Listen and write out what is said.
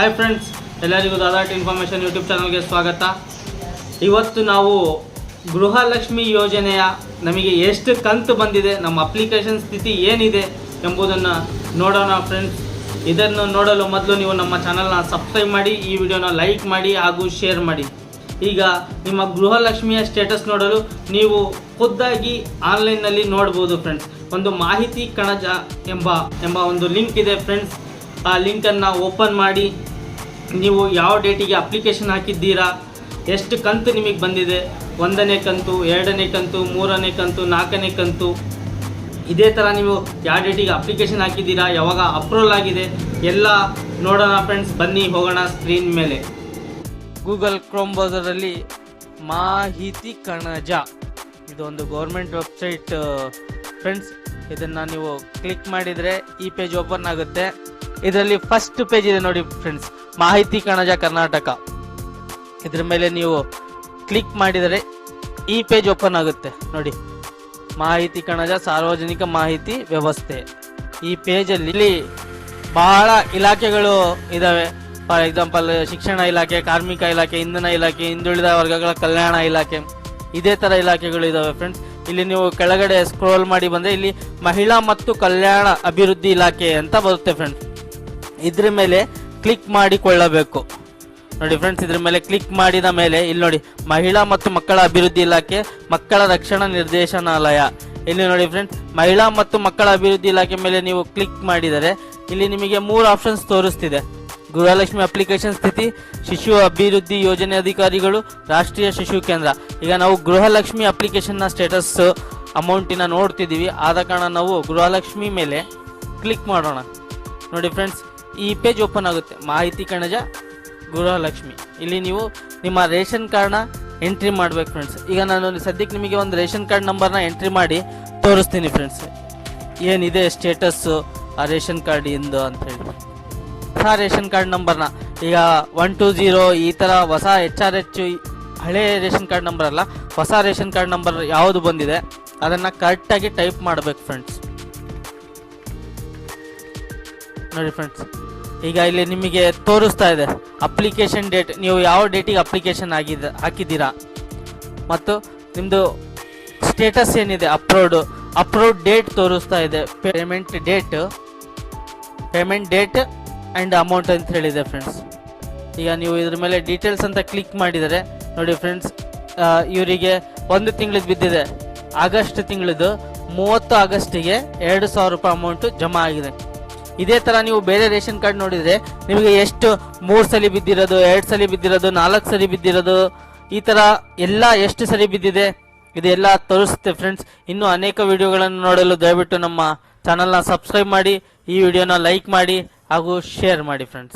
Hi friends ಎಲ್ಲರಿಗೂ ದಾದಾಟ್ information YouTube ಚಾನಲ್ಗೆ ಸ್ವಾಗತ. ಇವತ್ತು ನಾವು ಗೃಹಲಕ್ಷ್ಮಿ ಯೋಜನೆಯ ನಮಗೆ ಎಷ್ಟು ಕಂತು ಬಂದಿದೆ, ನಮ್ಮ ಅಪ್ಲಿಕೇಶನ್ ಸ್ಥಿತಿ ಏನಿದೆ ಎಂಬುದನ್ನು ನೋಡೋಣ ಫ್ರೆಂಡ್ಸ್ ಇದನ್ನು ನೋಡಲು ಮೊದಲು ನೀವು ನಮ್ಮ ಚಾನಲ್ನ ಸಬ್ಸ್ಕ್ರೈಬ್ ಮಾಡಿ, ಈ ವಿಡಿಯೋನ ಲೈಕ್ ಮಾಡಿ ಹಾಗೂ ಶೇರ್ ಮಾಡಿ. ಈಗ ನಿಮ್ಮ ಗೃಹಲಕ್ಷ್ಮಿಯ ಸ್ಟೇಟಸ್ ನೋಡಲು ನೀವು ಖುದ್ದಾಗಿ ಆನ್ಲೈನ್ನಲ್ಲಿ ನೋಡ್ಬೋದು ಫ್ರೆಂಡ್ಸ್ ಒಂದು ಮಾಹಿತಿ ಕಣಜ ಎಂಬ ಎಂಬ ಒಂದು ಲಿಂಕ್ ಇದೆ ಫ್ರೆಂಡ್ಸ್ ಆ ಲಿಂಕನ್ನು ಓಪನ್ ಮಾಡಿ ನೀವು ಯಾವ ಡೇಟಿಗೆ ಅಪ್ಲಿಕೇಶನ್ ಹಾಕಿದ್ದೀರಾ? ಎಷ್ಟು ಕಂತು ನಿಮಗೆ ಬಂದಿದೆ? ಒಂದನೇ ಕಂತು, ಎರಡನೇ ಕಂತು, ಮೂರನೇ ಕಂತು, ನಾಲ್ಕನೇ ಕಂತು? ಇದೇ ಥರ ನೀವು ಯಾವ ಡೇಟಿಗೆ ಅಪ್ಲಿಕೇಶನ್ ಹಾಕಿದ್ದೀರಾ? ಯಾವಾಗ ಅಪ್ರೂವಲ್ ಆಗಿದೆ? ಎಲ್ಲ ನೋಡೋಣ ಫ್ರೆಂಡ್ಸ್ ಬನ್ನಿ, ಹೋಗೋಣ ಸ್ಕ್ರೀನ್ ಮೇಲೆ. ಗೂಗಲ್ ಕ್ರೋಮ್ ಬ್ರೌಸರಲ್ಲಿ ಮಾಹಿತಿ ಕಣಜ. ಇದೊಂದು ಗೌರ್ಮೆಂಟ್ ವೆಬ್ಸೈಟ್ ಫ್ರೆಂಡ್ಸ್ ಇದನ್ನು ನೀವು ಕ್ಲಿಕ್ ಮಾಡಿದರೆ ಈ ಪೇಜ್ ಓಪನ್ ಆಗುತ್ತೆ. ಇದರಲ್ಲಿ ಫಸ್ಟ್ ಪೇಜ್ ಇದೆ ನೋಡಿ ಫ್ರೆಂಡ್ಸ್ ಮಾಹಿತಿ ಕಣಜ ಕರ್ನಾಟಕ. ಇದ್ರ ಮೇಲೆ ನೀವು ಕ್ಲಿಕ್ ಮಾಡಿದರೆ ಈ ಪೇಜ್ ಓಪನ್ ಆಗುತ್ತೆ. ನೋಡಿ, ಮಾಹಿತಿ ಕಣಜ ಸಾರ್ವಜನಿಕ ಮಾಹಿತಿ ವ್ಯವಸ್ಥೆ. ಈ ಪೇಜಲ್ಲಿ ಇಲ್ಲಿ ಬಹಳ ಇಲಾಖೆಗಳು ಇದಾವೆ. ಫಾರ್ ಎಕ್ಸಾಂಪಲ್ ಶಿಕ್ಷಣ ಇಲಾಖೆ, ಕಾರ್ಮಿಕ ಇಲಾಖೆ, ಇಂಧನ ಇಲಾಖೆ, ಹಿಂದುಳಿದ ವರ್ಗಗಳ ಕಲ್ಯಾಣ ಇಲಾಖೆ. ಇದೇ ತರ ಇಲಾಖೆಗಳು ಇದಾವೆ ಫ್ರೆಂಡ್ಸ್ ಇಲ್ಲಿ ನೀವು ಕೆಳಗಡೆ ಸ್ಕ್ರೋಲ್ ಮಾಡಿ ಬಂದ್ರೆ ಇಲ್ಲಿ ಮಹಿಳಾ ಮತ್ತು ಕಲ್ಯಾಣ ಅಭಿವೃದ್ಧಿ ಇಲಾಖೆ ಅಂತ ಬರುತ್ತೆ ಫ್ರೆಂಡ್ಸ್ ಇದ್ರ ಮೇಲೆ ಕ್ಲಿಕ್ ಮಾಡಿಕೊಳ್ಳಬೇಕು. ನೋಡಿ ಫ್ರೆಂಡ್ಸ್ ಇದ್ರ ಮೇಲೆ ಕ್ಲಿಕ್ ಮಾಡಿದ ಮೇಲೆ ಇಲ್ಲಿ ನೋಡಿ, ಮಹಿಳಾ ಮತ್ತು ಮಕ್ಕಳ ಅಭಿವೃದ್ಧಿ ಇಲಾಖೆ, ಮಕ್ಕಳ ರಕ್ಷಣಾ ನಿರ್ದೇಶನಾಲಯ. ಇಲ್ಲಿ ನೋಡಿ ಫ್ರೆಂಡ್ಸ್ ಮಹಿಳಾ ಮತ್ತು ಮಕ್ಕಳ ಅಭಿವೃದ್ಧಿ ಇಲಾಖೆ ಮೇಲೆ ನೀವು ಕ್ಲಿಕ್ ಮಾಡಿದರೆ ಇಲ್ಲಿ ನಿಮಗೆ ಮೂರು ಆಪ್ಷನ್ಸ್ ತೋರಿಸ್ತಿದೆ. ಗೃಹಲಕ್ಷ್ಮಿ ಅಪ್ಲಿಕೇಶನ್ ಸ್ಥಿತಿ, ಶಿಶು ಅಭಿವೃದ್ಧಿ ಯೋಜನೆ ಅಧಿಕಾರಿಗಳು, ರಾಷ್ಟ್ರೀಯ ಶಿಶು ಕೇಂದ್ರ. ಈಗ ನಾವು ಗೃಹಲಕ್ಷ್ಮಿ ಅಪ್ಲಿಕೇಶನ್ನ ಸ್ಟೇಟಸ್ ಅಮೌಂಟಿನ ನೋಡ್ತಿದ್ದೀವಿ. ಆದ ಕಾರಣ ನಾವು ಗೃಹಲಕ್ಷ್ಮಿ ಮೇಲೆ ಕ್ಲಿಕ್ ಮಾಡೋಣ. ನೋಡಿ ಫ್ರೆಂಡ್ಸ್ ಈ ಪೇಜ್ ಓಪನ್ ಆಗುತ್ತೆ. ಮಾಹಿತಿ ಕಣಜ, ಗೃಹಲಕ್ಷ್ಮಿ. ಇಲ್ಲಿ ನೀವು ನಿಮ್ಮ ರೇಷನ್ ಕಾರ್ಡ್ನ ಎಂಟ್ರಿ ಮಾಡ್ಬೇಕು ಫ್ರೆಂಡ್ಸ್ ಈಗ ನಾನು ಸದ್ಯಕ್ಕೆ ನಿಮಗೆ ಒಂದು ರೇಷನ್ ಕಾರ್ಡ್ ನಂಬರ್ನ ಎಂಟ್ರಿ ಮಾಡಿ ತೋರಿಸ್ತೀನಿ ಫ್ರೆಂಡ್ಸ್ ಏನಿದೆ ಸ್ಟೇಟಸ್ಸು ಆ ರೇಷನ್ ಕಾರ್ಡ್ ಇಂದು ಅಂತ ಹೇಳಿ. ಹೊಸ ರೇಷನ್ ಕಾರ್ಡ್ ನಂಬರ್ನ ಈಗ ಒನ್ ಟು ಜೀರೋ ಈ ಥರ ಹೊಸ ಎಚ್ ಆರ್ ಎಚ್ ಹಳೆ ರೇಷನ್ ಕಾರ್ಡ್ ನಂಬರ್ ಅಲ್ಲ, ಹೊಸ ರೇಷನ್ ಕಾರ್ಡ್ ನಂಬರ್ ಯಾವುದು ಬಂದಿದೆ, ಅದನ್ನು ಕರೆಕ್ಟಾಗಿ ಟೈಪ್ ಮಾಡಬೇಕು ಫ್ರೆಂಡ್ಸ್ ನೋಡಿ ಫ್ರೆಂಡ್ಸ್ ಈಗ ಇಲ್ಲಿ ನಿಮಗೆ ತೋರಿಸ್ತಾ ಇದೆ. ಅಪ್ಲಿಕೇಶನ್ ಡೇಟ್ ನೀವು ಯಾವ ಡೇಟಿಗೆ ಅಪ್ಲಿಕೇಶನ್ ಆಗಿದೆ, ಹಾಕಿದ್ದೀರಾ? ಮತ್ತು ನಿಮ್ಮದು ಸ್ಟೇಟಸ್ ಏನಿದೆ? ಅಪ್ಲೋಡ್ ಅಪ್ಲೋಡ್ ಡೇಟ್ ತೋರಿಸ್ತಾ ಇದೆ. Payment date payment date and amount ಅಂತ ಹೇಳಿದೆ ಫ್ರೆಂಡ್ಸ್ ಈಗ ನೀವು ಇದ್ರ ಮೇಲೆ ಡೀಟೇಲ್ಸ್ ಅಂತ ಕ್ಲಿಕ್ ಮಾಡಿದರೆ, ನೋಡಿ ಫ್ರೆಂಡ್ಸ್ ಇವರಿಗೆ ಒಂದು ತಿಂಗಳದ್ದು ಬಿದ್ದಿದೆ. ಆಗಸ್ಟ್ ತಿಂಗಳದ್ದು ಮೂವತ್ತು ಆಗಸ್ಟಿಗೆ ಎರಡು ಸಾವಿರ ರೂಪಾಯಿ ಅಮೌಂಟು ಜಮಾ ಆಗಿದೆ. ಇದೇ ತರ ನೀವು ಬೇರೆ ರೇಷನ್ ಕಾರ್ಡ್ ನೋಡಿದ್ರೆ ನಿಮಗೆ ಎಷ್ಟು ಮೂರ್ ಸಲ ಬಿದ್ದಿರೋದು, ಎರಡ್ ಸಲ ಬಿದ್ದಿರೋದು, ನಾಲ್ಕು ಸಲ ಬಿದ್ದಿರೋದು, ಈ ತರ ಎಲ್ಲ ಎಷ್ಟು ಸರಿ ಬಿದ್ದಿದೆ, ಇದೆಲ್ಲ ತೋರಿಸುತ್ತೆ ಫ್ರೆಂಡ್ಸ್ ಇನ್ನು ಅನೇಕ ವಿಡಿಯೋಗಳನ್ನು ನೋಡಲು ದಯವಿಟ್ಟು ನಮ್ಮ ಚಾನಲ್ನ ಸಬ್ಸ್ಕ್ರೈಬ್ ಮಾಡಿ, ಈ ವಿಡಿಯೋನ ಲೈಕ್ ಮಾಡಿ ಹಾಗೂ ಶೇರ್ ಮಾಡಿ ಫ್ರೆಂಡ್ಸ್